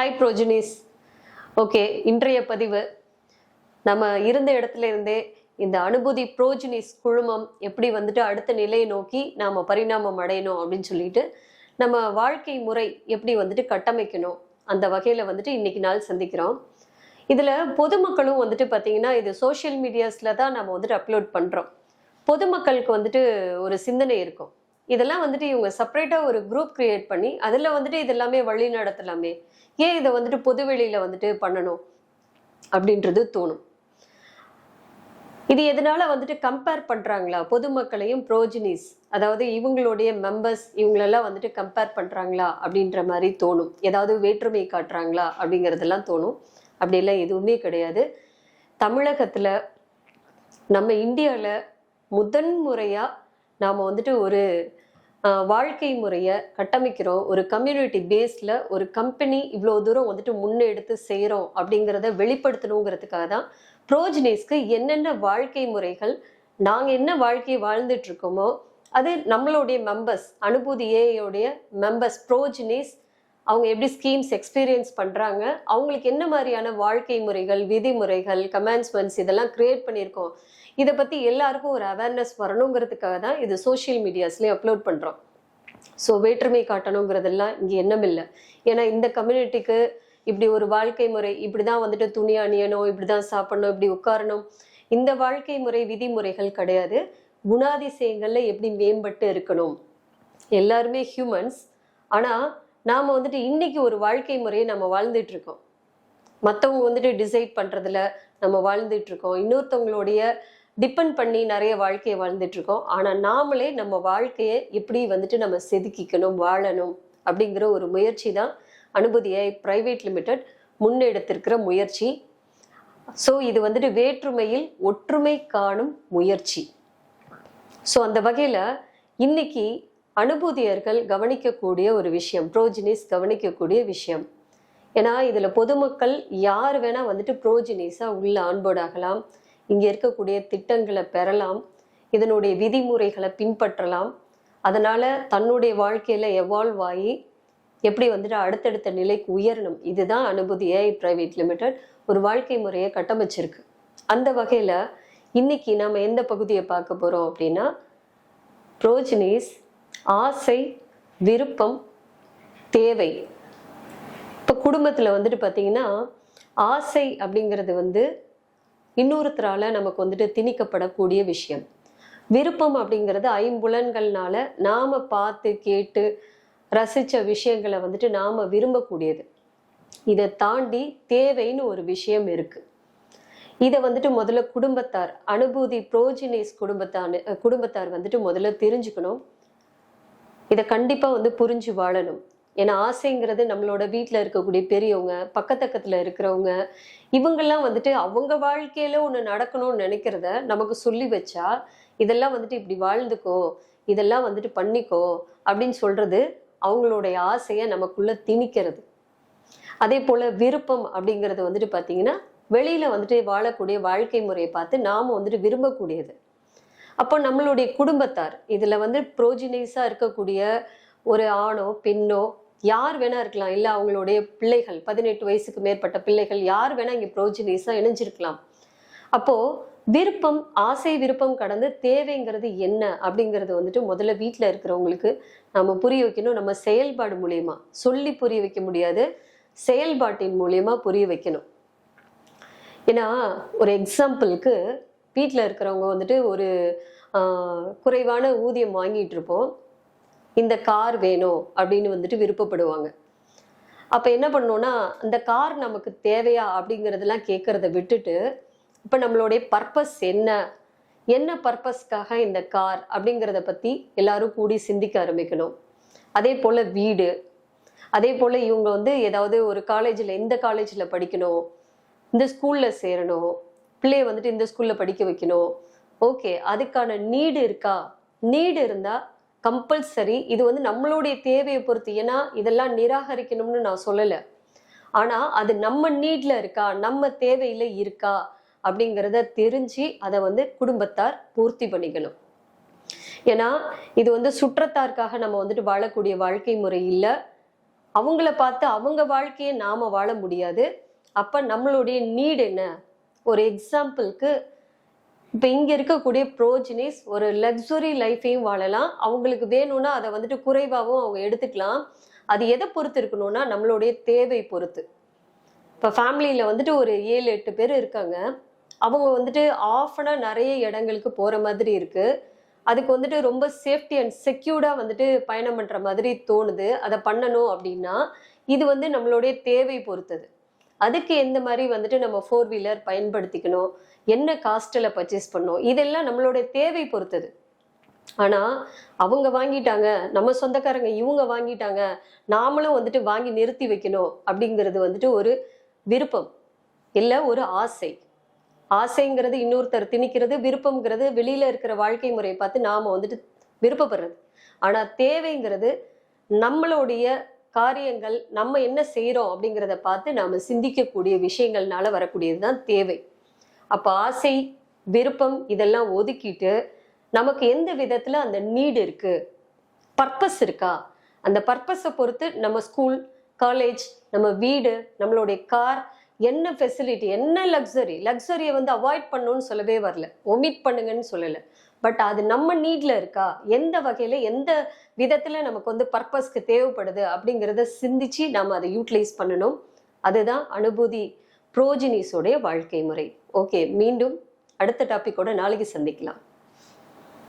Hi ப்ரோஜினிஸ் okay இன்றைய பதிவு. நம்ம இருந்த இடத்துல இருந்தே இந்த அனுபூதி ப்ரோஜினிஸ் குழுமம் எப்படி வந்துட்டு அடுத்த நிலையை நோக்கி நாம் பரிணாமம் அடையணும் அப்படின்னு சொல்லிட்டு நம்ம வாழ்க்கை முறை எப்படி வந்துட்டு கட்டமைக்கணும் அந்த வகையில் வந்துட்டு இன்னைக்கு நாள் சந்திக்கிறோம். இதில் பொதுமக்களும் வந்துட்டு பார்த்திங்கன்னா இது சோஷியல் மீடியாஸில் தான் நம்ம வந்துட்டு அப்லோட் பண்ணுறோம் பொதுமக்களுக்கு வந்துட்டு ஒரு சிந்தனை இருக்கும். இதெல்லாம் வந்துட்டு இவங்க செப்பரேட்டாக ஒரு குரூப் கிரியேட் பண்ணி அதில் வந்துட்டு இதெல்லாமே வழி நடத்தலாமே. ஏன் இதை வந்துட்டு பொதுவெளியில் வந்துட்டு பண்ணணும் அப்படின்றது தோணும். இது எதனால வந்துட்டு கம்பேர் பண்ணுறாங்களா பொதுமக்களையும் ப்ரோஜினிஸ் அதாவது இவங்களுடைய மெம்பர்ஸ் இவங்களெல்லாம் வந்துட்டு கம்பேர் பண்ணுறாங்களா அப்படின்ற மாதிரி தோணும். ஏதாவது வேற்றுமை காட்டுறாங்களா அப்படிங்கிறதெல்லாம் தோணும். அப்படிலாம் எதுவுமே கிடையாது. தமிழகத்தில் நம்ம இந்தியாவில் முதன் முறையாக நாம் வந்துட்டு ஒரு வாழ்க்கை முறையை கட்டமைக்கிறோம். ஒரு கம்யூனிட்டி பேஸ்டில் ஒரு கம்பெனி இவ்வளோ தூரம் வந்துட்டு முன்னெடுத்து செய்கிறோம் அப்படிங்கிறத வெளிப்படுத்தணுங்கிறதுக்காக தான் ப்ரோஜினேஸ்க்கு என்னென்ன வாழ்க்கை முறைகள் நாங்கள் என்ன வாழ்க்கையை வாழ்ந்துட்டு இருக்கோமோ அது நம்மளுடைய மெம்பர்ஸ் அனுபூதி ஏஐயோடைய மெம்பர்ஸ் ப்ரோஜினேஸ் அவங்க எப்படி ஸ்கீம்ஸ் எக்ஸ்பீரியன்ஸ் பண்ணுறாங்க அவங்களுக்கு என்ன மாதிரியான வாழ்க்கை முறைகள் விதிமுறைகள் கமெண்ட்ஸ்மெண்ட்ஸ் இதெல்லாம் க்ரியேட் பண்ணியிருக்கோம். இதை பற்றி எல்லாருக்கும் ஒரு அவேர்னஸ் வரணுங்கிறதுக்காக தான் இது சோஷியல் மீடியாஸ்லேயே அப்லோட் பண்ணுறோம் ஸோ வேற்றுமை காட்டணுங்கிறதெல்லாம் இங்கே எண்ணம் ஏன்னா இந்த கம்யூனிட்டிக்கு இப்படி ஒரு வாழ்க்கை முறை இப்படி தான் வந்துட்டு துணி அணியணும் இப்படி தான் சாப்பிடணும் இப்படி உட்காரணும். இந்த வாழ்க்கை முறை விதிமுறைகள் கிடையாது. குணாதிசயங்களில் எப்படி மேம்பட்டு இருக்கணும். எல்லாருமே ஹியூமன்ஸ் ஆனால் நாம் வந்துட்டு இன்னைக்கு ஒரு வாழ்க்கை முறையை நம்ம வாழ்ந்துட்டு இருக்கோம். மற்றவங்க வந்துட்டு டிசைட் பண்ணுறதுல நம்ம வாழ்ந்துட்டு இருக்கோம். இன்னொருத்தவங்களுடைய டிபெண்ட் பண்ணி நிறைய வாழ்க்கையை வாழ்ந்துட்டு இருக்கோம். ஆனால் நாமளே நம்ம வாழ்க்கையை எப்படி வந்துட்டு நம்ம செதுக்கிக்கணும் வாழணும் அப்படிங்கிற ஒரு முயற்சி தான் அனுபதியை பிரைவேட் லிமிடெட் முன்னெடுத்திருக்கிற முயற்சி. ஸோ இது வந்துட்டு வேற்றுமையில் ஒற்றுமை காணும் முயற்சி. ஸோ அந்த வகையில் இன்னைக்கு அனுபூதியர்கள் கவனிக்கக்கூடிய ஒரு விஷயம் ப்ரோஜினிஸ் கவனிக்கக்கூடிய விஷயம். ஏன்னா இதில் பொதுமக்கள் யார் வேணால் வந்துட்டு ப்ரோஜினிஸா உள்ள ஆன்போர்ட் ஆகலாம் இருக்கக்கூடிய திட்டங்களை பெறலாம் இதனுடைய விதிமுறைகளை பின்பற்றலாம். அதனால் தன்னுடைய வாழ்க்கையில் எவால்வ் ஆகி எப்படி வந்துட்டு அடுத்தடுத்த நிலைக்கு உயரணும் இதுதான் அனுபூதி ஏஐ பிரைவேட் லிமிடெட் ஒரு வாழ்க்கை முறையை கட்டமைச்சிருக்கு. அந்த வகையில் இன்னைக்கு நம்ம எந்த பகுதியை பார்க்க போகிறோம் அப்படின்னா ப்ரோஜினிஸ் ஆசை விருப்பம் தேவை. இப்போ குடும்பத்தில் வந்துட்டு பார்த்தீங்கன்னா ஆசை அப்படிங்கிறது வந்து இன்னொருத்தரால் நமக்கு வந்துட்டு திணிக்கப்படக்கூடிய விஷயம். விருப்பம் அப்படிங்கிறது ஐம்புலன்கள்னால நாம் பார்த்து கேட்டு ரசித்த விஷயங்களை வந்துட்டு நாம் விரும்பக்கூடியது. இதை தாண்டி தேவைன்னு ஒரு விஷயம் இருக்குது இதை வந்துட்டு முதல்ல குடும்பத்தார் அனுபூதி புரோஜினேஸ் குடும்பத்தார் குடும்பத்தார் வந்துட்டு முதல்ல தெரிஞ்சுக்கணும். இதை கண்டிப்பாக வந்து புரிஞ்சு வாழணும். ஏன்னா ஆசைங்கிறது நம்மளோட வீட்டில் இருக்கக்கூடிய பெரியவங்க பக்கத்தக்கத்தில் இருக்கிறவங்க இவங்கெல்லாம் வந்துட்டு அவங்க வாழ்க்கையில ஒன்று நடக்கணும்னு நினைக்கிறத நமக்கு சொல்லி வச்சா இதெல்லாம் வந்துட்டு இப்படி வாழ்ந்துக்கோ இதெல்லாம் வந்துட்டு பண்ணிக்கோ அப்படின்னு சொல்றது அவங்களுடைய ஆசையை நமக்குள்ள திணிக்கிறது. அதே போல விருப்பம் அப்படிங்கிறது வந்துட்டு பார்த்தீங்கன்னா வெளியில வந்துட்டு வாழக்கூடிய வாழ்க்கை முறையை பார்த்து நாம வந்துட்டு விரும்பக்கூடியது. அப்போ நம்மளுடைய குடும்பத்தார் இதில் வந்து ப்ரோஜினைஸாக இருக்கக்கூடிய ஒரு ஆணோ பெண்ணோ யார் வேணா இருக்கலாம். இல்லை அவங்களுடைய பிள்ளைகள் பதினெட்டு வயசுக்கு மேற்பட்ட பிள்ளைகள் யார் வேணா இங்கே ப்ரோஜினைஸாக இணைஞ்சிருக்கலாம். அப்போ விருப்பம் ஆசை விருப்பம் கடந்து தேவைங்கிறது என்ன அப்படிங்கிறது வந்துட்டு முதல்ல வீட்டில் இருக்கிறவங்களுக்கு நம்ம புரிய வைக்கணும். நம்ம செயல்பாடு மூலியமா. சொல்லி புரிய வைக்க முடியாது. செயல்பாட்டின் மூலியமா புரிய வைக்கணும். ஏன்னா ஒரு எக்ஸாம்பிளுக்கு வீட்டில் இருக்கிறவங்க வந்துட்டு ஒரு குறைவான ஊதியம் வாங்கிட்டு இருப்போம். இந்த கார் வேணும் அப்படின்னு வந்துட்டு விருப்பப்படுவாங்க. அப்ப என்ன பண்ணோம்னா அந்த கார் நமக்கு தேவையா அப்படிங்கறதெல்லாம் கேட்கறத விட்டுட்டு இப்ப நம்மளுடைய பர்பஸ் என்ன? என்ன பர்பஸ்க்காக இந்த கார் அப்படிங்கிறத பத்தி எல்லாரும் கூடி சிந்திக்க ஆரம்பிக்கணும். அதே போல வீடு. அதே போல இவங்க வந்து ஏதாவது ஒரு காலேஜில் எந்த காலேஜில் படிக்கணும். இந்த ஸ்கூலில் சேரணும். பிள்ளைய வந்துட்டு இந்த ஸ்கூல்ல படிக்க வைக்கணும். ஓகே அதுக்கான நீடு இருக்கா? நீடு இருந்தா கம்பல்சரி இது வந்து நம்மளுடைய தேவையை பொறுத்து. ஏன்னா இதெல்லாம் நிராகரிக்கணும்னு நான் சொல்லல. ஆனா அது நம்ம நீட்ல இருக்கா? நம்ம தேவையில இருக்கா? அப்படிங்கிறத தெரிஞ்சு அதை வந்து குடும்பத்தார் பூர்த்தி பண்ணிக்கணும். ஏன்னா இது வந்து சுற்றத்தாருக்காக நம்ம வந்துட்டு வாழக்கூடிய வாழ்க்கை முறை இல்லை. அவங்கள பார்த்து அவங்க வாழ்க்கையை நாம வாழ முடியாது. அப்ப நம்மளுடைய நீடு என்ன? ஒரு எக்ஸாம்பிளுக்கு இப்போ இங்கே இருக்கக்கூடிய ப்ரோஜினிஸ் ஒரு லக்ஸுரி லைஃபையும் வாழலாம். அவங்களுக்கு வேணும்னா அதை வந்துட்டு குறைவாகவும் அவங்க எடுத்துக்கலாம். அது எதை பொறுத்து இருக்கணும்னா நம்மளுடைய தேவை பொறுத்து. இப்போ ஃபேமிலியில் வந்துட்டு ஒரு ஏழு எட்டு பேர் இருக்காங்க. அவங்க வந்துட்டு ஆஃபனாக நிறைய இடங்களுக்கு போகிற மாதிரி இருக்குது அதுக்கு வந்துட்டு ரொம்ப சேஃப்டி அண்ட் செக்யூர்டாக வந்துட்டு பயணம் பண்ணுற மாதிரி தோணுது. அதை பண்ணணும் அப்படின்னா இது வந்து நம்மளுடைய தேவை பொறுத்தது. அதுக்கு எந்த மாதிரி வந்துட்டு நம்ம ஃபோர் வீலர் பயன்படுத்திக்கணும் என்ன காஸ்ட்டில் பர்ச்சேஸ் பண்ணணும் இதெல்லாம் நம்மளுடைய தேவை பொறுத்தது. ஆனால் அவங்க வாங்கிட்டாங்க நம்ம சொந்தக்காரங்க இவங்க வாங்கிட்டாங்க நாமளும் வந்துட்டு வாங்கி நிறுத்தி வைக்கணும் அப்படிங்கிறது வந்துட்டு ஒரு விருப்பம். இல்லை ஒரு ஆசை. ஆசைங்கிறது இன்னொருத்தர் திணிக்கிறது விருப்பம்ங்கிறது வெளியில் இருக்கிற வாழ்க்கை முறையை பார்த்து நாம் வந்துட்டு விருப்பப்படுறது. ஆனால் தேவைங்கிறது நம்மளுடைய காரியங்கள் நம்ம என்ன செய்கிறோம் அப்படிங்கிறத பார்த்து நாம் சிந்திக்கக்கூடிய விஷயங்கள்னால வரக்கூடியது தான் தேவை. அப்போ ஆசை விருப்பம் இதெல்லாம் ஒதுக்கிட்டு நமக்கு எந்த விதத்தில் அந்த நீடு இருக்குது பர்பஸ் இருக்கா? அந்த பர்பஸை பொறுத்து நம்ம ஸ்கூல் காலேஜ் நம்ம வீடு நம்மளுடைய கார் என்ன ஃபெசிலிட்டி என்ன லக்ஸரி லக்ஸரியை வந்து அவாய்ட் பண்ணணும்னு சொல்லவே வரல. ஒமிட் பண்ணுங்கன்னு சொல்லலை. பட் அது நம்ம நீட்ல இருக்கா? எந்த வகையில எந்த விதத்துல நமக்கு வந்து பர்பஸ்க்கு தேவைப்படுது அப்படிங்கிறத சிந்திச்சு நம்ம அதை யூட்டிலைஸ் பண்ணணும். அதுதான் அனுபூதி புரோஜினிஸோடைய வாழ்க்கை முறை. ஓகே மீண்டும் அடுத்த டாபிக்கோட நாளைக்கு சந்திக்கலாம்.